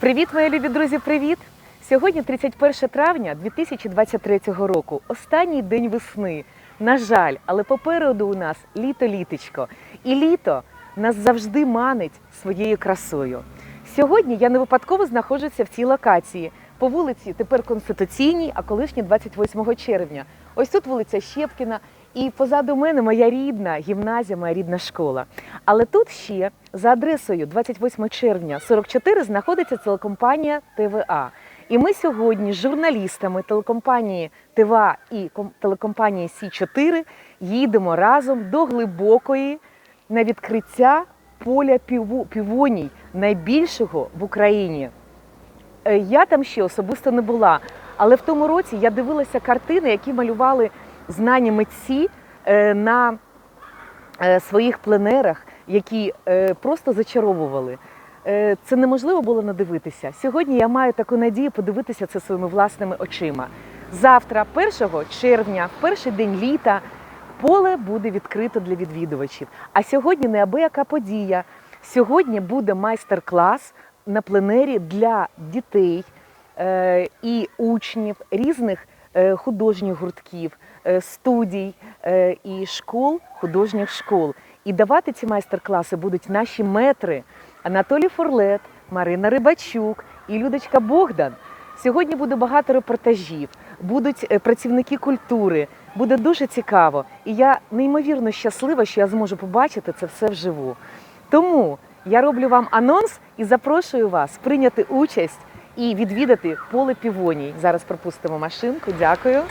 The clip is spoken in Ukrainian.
Привіт, мої любі друзі! Привіт! Сьогодні 31 травня 2023 року. Останній день весни. На жаль, але попереду у нас літо-літочко. І літо нас завжди манить своєю красою. Сьогодні я не випадково знаходжуся в цій локації по вулиці тепер Конституційній, а колишній 28 червня. Ось тут вулиця Щепкіна, і позаду мене моя рідна гімназія, моя рідна школа. Але тут ще за адресою 28 червня 44 знаходиться телекомпанія ТВА. І ми сьогодні з журналістами телекомпанії ТВА і телекомпанії Сі 4 їдемо разом до глибокої на відкриття поля півоній, найбільшого в Україні. Е, Я там ще особисто не була, але в тому році я дивилася картини, які малювали знані митці е, на е, своїх пленерах, які е, просто зачаровували. Це неможливо було надивитися. Сьогодні я маю таку надію подивитися це своїми власними очима. Завтра, 1 червня, в перший день літа, поле буде відкрито для відвідувачів. А сьогодні неабияка подія. Сьогодні буде майстер-клас на пленері для дітей і учнів різних художніх гуртків, е, студій е, і школ, художніх школ. І давати ці майстер-класи будуть наші метри Анатолій Форлет, Марина Рибачук і Людочка Богдан. Сьогодні буде багато репортажів, будуть е, працівники культури. Буде дуже цікаво. І я неймовірно щаслива, що я зможу побачити це все вживу. Тому я роблю вам анонс і запрошую вас прийняти участь і відвідати поле півоній. Зараз пропустимо машинку. Дякую.